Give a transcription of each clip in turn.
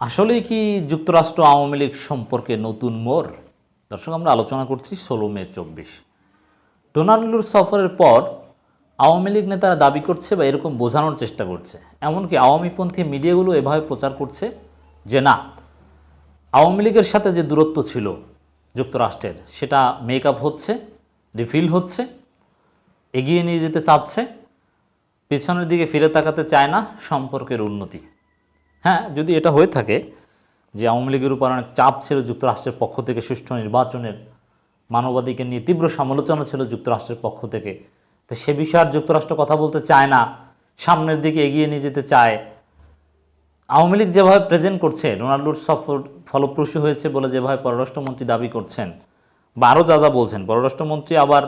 আসলেই কি যুক্তরাষ্ট্র আওয়ামী লীগ সম্পর্কে নতুন মোড়? দর্শক, আমরা আলোচনা করছি ষোলো মে চব্বিশ। ডোনাল্ডুর সফরের পর আওয়ামী লীগ নেতারা দাবি করছে বা এরকম বোঝানোর চেষ্টা করছে। এমনকি আওয়ামীপন্থী মিডিয়াগুলো এভাবে প্রচার করছে যে না, আওয়ামী লীগের সাথে যে দূরত্ব ছিল যুক্তরাষ্ট্রের, সেটা মেকআপ হচ্ছে, রিফিল হচ্ছে, এগিয়ে নিয়ে যেতে চাচ্ছে, পেছনের দিকে ফিরে তাকাতে চায় না সম্পর্কের উন্নতি। হ্যাঁ যদি এটা হয়ে থাকে যে আওয়ামী লীগের উপর অনেক চাপ ছিল যুক্তরাষ্ট্রের পক্ষ থেকে সুষ্ঠু নির্বাচনের মানবাধিকার নিয়ে তীব্র সমালোচনা ছিল যুক্তরাষ্ট্রের পক্ষ থেকে, তো সে বিষয়ে আর যুক্তরাষ্ট্র কথা বলতে চায় না, সামনের দিকে এগিয়ে নিয়ে যেতে চায়। আওয়ামী লীগ যেভাবে প্রেজেন্ট করছে রোনাল্ডোর সফর ফলপ্রসূ হয়েছে বলে যেভাবে পররাষ্ট্রমন্ত্রী দাবি করছেন, বা আরও যা যা বলছেন, পররাষ্ট্রমন্ত্রী আবার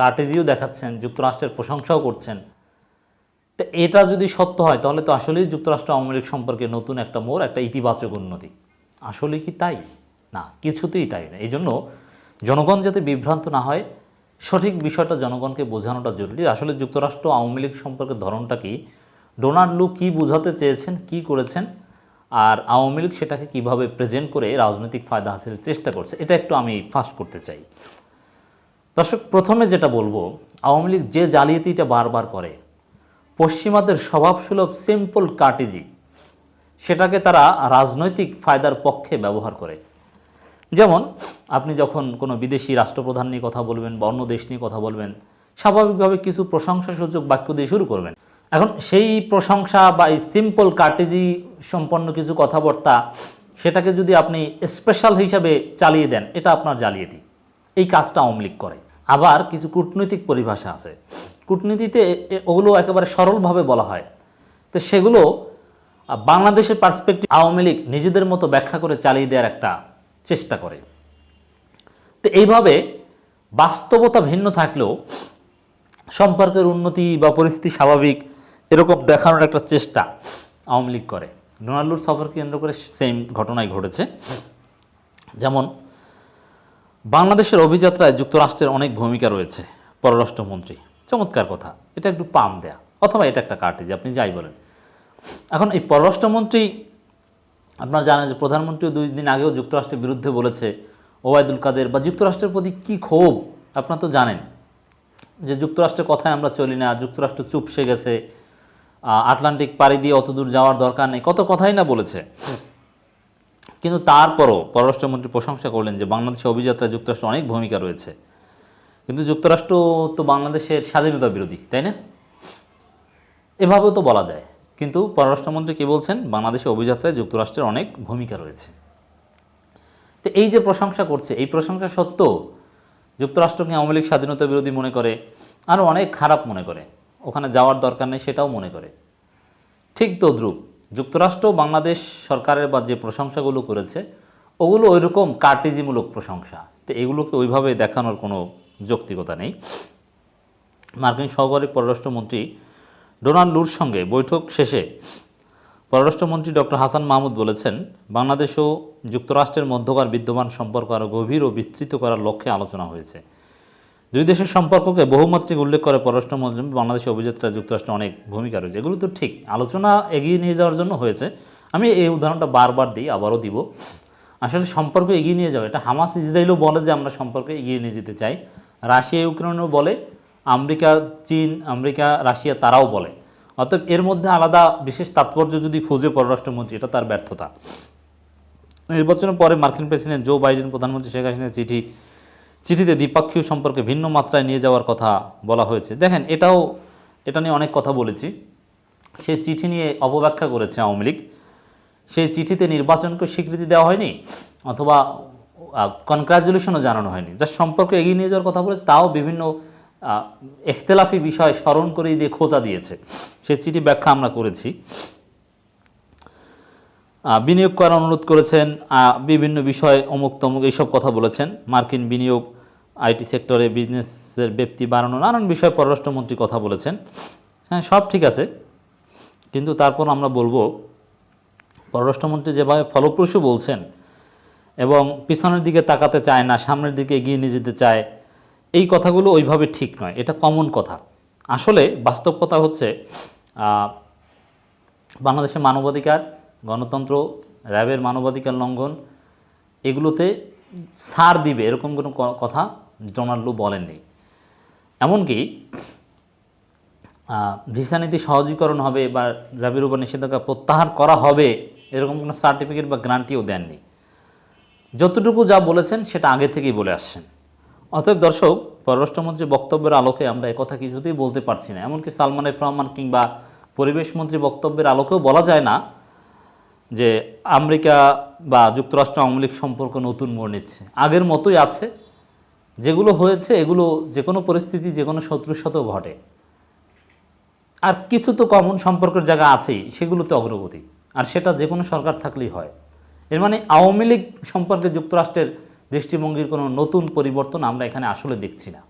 কার্টেজিও দেখাচ্ছেন, যুক্তরাষ্ট্রের প্রশংসাও করছেন। তো এটা যদি সত্য হয়, তাহলে তো আসলেই যুক্তরাষ্ট্র আওয়ামী লীগ সম্পর্কে নতুন একটা মোড়, একটা ইতিবাচক উন্নতি। আসলে কি তাই? না, কিছুতেই তাই না এই জন্য জনগণ যাতে বিভ্রান্ত না হয়, সঠিক বিষয়টা জনগণকে বোঝানোটা জরুরি। আসলে যুক্তরাষ্ট্র আওয়ামী লীগ সম্পর্কে ধরনটা কি? ডোনাল্ড লু কী বোঝাতে চেয়েছেন, কি করেছেন? আর আওয়ামী লীগ সেটাকে কীভাবে প্রেজেন্ট করে রাজনৈতিক ফায়দা হাসিলের চেষ্টা করছে, এটা একটু আমি ফাঁস করতে চাই। দর্শক, প্রথমে যেটা বলব, আওয়ামী লীগ যে জালিয়াতিটা বারবার করে পশ্চিমাদের স্বভাবসুলভ সিম্পল কার্টিজি সেটাকে তারা রাজনৈতিক ফায়দার পক্ষে ব্যবহার করে। যেমন, আপনি যখন কোনো বিদেশি রাষ্ট্রপ্রধান নিয়ে কথা বলবেন বা অন্য দেশ নিয়ে কথা বলবেন, স্বাভাবিকভাবে কিছু প্রশংসাসূচক বাক্য দিয়ে শুরু করবেন। এখন সেই প্রশংসা বা এই সিম্পল কার্টেজি সম্পন্ন কিছু কথাবার্তা, সেটাকে যদি আপনি স্পেশাল হিসাবে চালিয়ে দেন, এটা আপনার জালিয়াতি। এই কাজটা লীগ করে। আবার কিছু কূটনৈতিক পরিভাষা আছে। কূটনীতিতে ওগুলো একেবারে সরলভাবে বলা হয়। তো সেগুলো বাংলাদেশের পার্সপেক্টিভ আওয়ামী লীগ নিজেদের মতো ব্যাখ্যা করে চালিয়ে দেওয়ার একটা চেষ্টা করে। তো এইভাবে বাস্তবতা ভিন্ন থাকলেও সম্পর্কের উন্নতি বা পরিস্থিতি স্বাভাবিক এরকম দেখানোর একটা চেষ্টা আওয়ামী লীগ করে। ডোনাল্ডুর সফরকে কেন্দ্র করে সেম ঘটনাই ঘটেছে। যেমন, বাংলাদেশের অভিযাত্রায় যুক্তরাষ্ট্রের অনেক ভূমিকা রয়েছে, পররাষ্ট্রমন্ত্রী। চমৎকার কথা। এটা একটু পাম দেয়া, অথবা এটা একটা কার্টেজ, আপনি যাই বলেন। এখন এই পররাষ্ট্রমন্ত্রী আপনারা জানেন যে প্রধানমন্ত্রী দুই দিন আগেও যুক্তরাষ্ট্রের বিরুদ্ধে বলেছে, ওবায়দুল কাদের বা যুক্তরাষ্ট্রের প্রতি কী ক্ষোভ? আপনারা তো জানেন যে যুক্তরাষ্ট্রের কথায় আমরা চলি না, যুক্তরাষ্ট্র চুপসে গেছে আটলান্টিক পাড়ি দিয়ে অত দূর যাওয়ার দরকার নেই, কত কথাই না বলেছে। কিন্তু তারপরও পররাষ্ট্রমন্ত্রী প্রশংসা করলেন যে বাংলাদেশের অভিযাত্রায় যুক্তরাষ্ট্র অনেক ভূমিকা রয়েছে। কিন্তু যুক্তরাষ্ট্র তো বাংলাদেশের স্বাধীনতা বিরোধী, তাই না? এভাবেও তো বলা যায়। কিন্তু পররাষ্ট্রমন্ত্রী কি বলছেন বাংলাদেশের অভিযাত্রায় যুক্তরাষ্ট্রের অনেক ভূমিকা রয়েছে। তো এই যে প্রশংসা করছে, এই প্রশংসা সত্ত্বেও যুক্তরাষ্ট্রকে আওয়ামী লীগ স্বাধীনতা বিরোধী মনে করে আরও অনেক খারাপ মনে করে। ওখানে যাওয়ার দরকার নেই, সেটাও মনে করে। ঠিক তদ্রূপ, যুক্তরাষ্ট্র বাংলাদেশ সরকারের বা যে প্রশংসাগুলো করেছে, ওগুলো ওইরকম কার্টিজিমূলক প্রশংসা। তো এগুলোকে ওইভাবে দেখানোর কোনো যৌক্তিকতা নেই। মার্কিন সহকারী পররাষ্ট্রমন্ত্রী ডোনাল্ড লুর সঙ্গে বৈঠক শেষে পররাষ্ট্রমন্ত্রী ডক্টর হাসান মাহমুদ বলেছেন, বাংলাদেশ ও যুক্তরাষ্ট্রের মধ্যকার বিদ্যমান সম্পর্ক আরও গভীর ও বিস্তৃত করার লক্ষ্যে আলোচনা হয়েছে। দুই দেশের সম্পর্ককে বহুমাত্রিক উল্লেখ করে পররাষ্ট্রমন্ত্রী বাংলাদেশের অভিযাত্রা যুক্তরাষ্ট্রে অনেক ভূমিকা রয়েছে। এগুলো তো ঠিক, আলোচনা এগিয়ে নিয়ে যাওয়ার জন্য হয়েছে। আমি এই উদাহরণটা বারবার দিই, আবারও দিব। আসলে সম্পর্ক এগিয়ে নিয়ে যাওয়া, এটা হামাস ইসরায়েলও বলে যে আমরা সম্পর্কে এগিয়ে নিয়ে যেতে চাই। রাশিয়া ইউক্রেনও বলে, আমেরিকা, চীন, আমেরিকা, রাশিয়া তারাও বলে। অতএব এর মধ্যে আলাদা বিশেষ তাৎপর্য যদি খুঁজে পররাষ্ট্রমন্ত্রী, এটা তার ব্যর্থতা। নির্বাচনের পরে মার্কিন প্রেসিডেন্ট জো বাইডেন, প্রধানমন্ত্রী শেখ হাসিনার চিঠি, চিঠিতে দ্বিপাক্ষিক সম্পর্কে ভিন্ন মাত্রায় নিয়ে যাওয়ার কথা বলা হয়েছে। দেখেন, এটাও, এটা নিয়ে অনেক কথা বলেছি। সে চিঠি নিয়ে অপব্যাখ্যা করেছে আওয়ামী লীগ। সেই চিঠিতে নির্বাচনকে স্বীকৃতি দেওয়া হয়নি, অথবা কনগ্রাচুলেশনও জানানো হয়নি। যার সম্পর্ক এগিয়ে নিয়ে যাওয়ার কথা বলেছে, তাও বিভিন্ন এখতেলাফি বিষয় স্মরণ করে দিয়ে খোঁজা দিয়েছে। সেই চিঠি ব্যাখ্যা আমরা করেছি। বিনিয়োগ করার অনুরোধ করেছেন বিভিন্ন বিষয় অমুক তমুক এইসব কথা বলেছেন। মার্কিন বিনিয়োগ, আইটি সেক্টরে বিজনেসের ব্যক্তি বাড়ানো, নানান বিষয়ে পররাষ্ট্রমন্ত্রী কথা বলেছেন। হ্যাঁ সব ঠিক আছে। কিন্তু তারপর আমরা বলব, পররাষ্ট্রমন্ত্রী যেভাবে ফলপ্রসূ বলছেন এবং পিছনের দিকে তাকাতে চায় না, সামনের দিকে এগিয়ে নিয়ে যেতে চায়, এই কথাগুলো ওইভাবে ঠিক নয়। এটা কমন কথা। আসলে বাস্তব কথা হচ্ছে বাংলাদেশের মানবাধিকার, গণতন্ত্র, র্যাবের মানবাধিকার লঙ্ঘন, এগুলোতে ছাড় দিবে, এরকম কোনো কথা ডোনাল্ড বলেননি। এমনকি ভিসা নীতি সহজীকরণ হবে বা র্যাবের উপর নিষেধাজ্ঞা প্রত্যাহার করা হবে, এরকম কোনো সার্টিফিকেট বা গ্রান্টিও দেননি। যতটুকু যা বলেছেন সেটা আগে থেকেই বলে আসছেন। অতএব দর্শক পররাষ্ট্রমন্ত্রীর বক্তব্যের আলোকে আমরা একথা কিছুতেই বলতে পারছি না। এমনকি সালমান এফ রহমান কিংবা পরিবেশ মন্ত্রী বক্তব্যের আলোকেও বলা যায় না যে আমেরিকা বা যুক্তরাষ্ট্র আওয়ামী লীগ সম্পর্ক নতুন মোড় নিচ্ছে। আগের মতোই আছে। যেগুলো হয়েছে, এগুলো যে কোনো পরিস্থিতি যে কোনো শত্রুর সাথেও ঘটে। আর কিছু তো কমন সম্পর্কের জায়গা আছেই, সেগুলোতে অগ্রগতি। আর সেটা যে কোনো সরকার থাকলেই হয়। এর মানে আওয়ামী লীগ সম্পর্কে যুক্তরাষ্ট্রের দৃষ্টিভঙ্গির কোনো নতুন পরিবর্তন আমরা এখানে আসলে দেখছি না।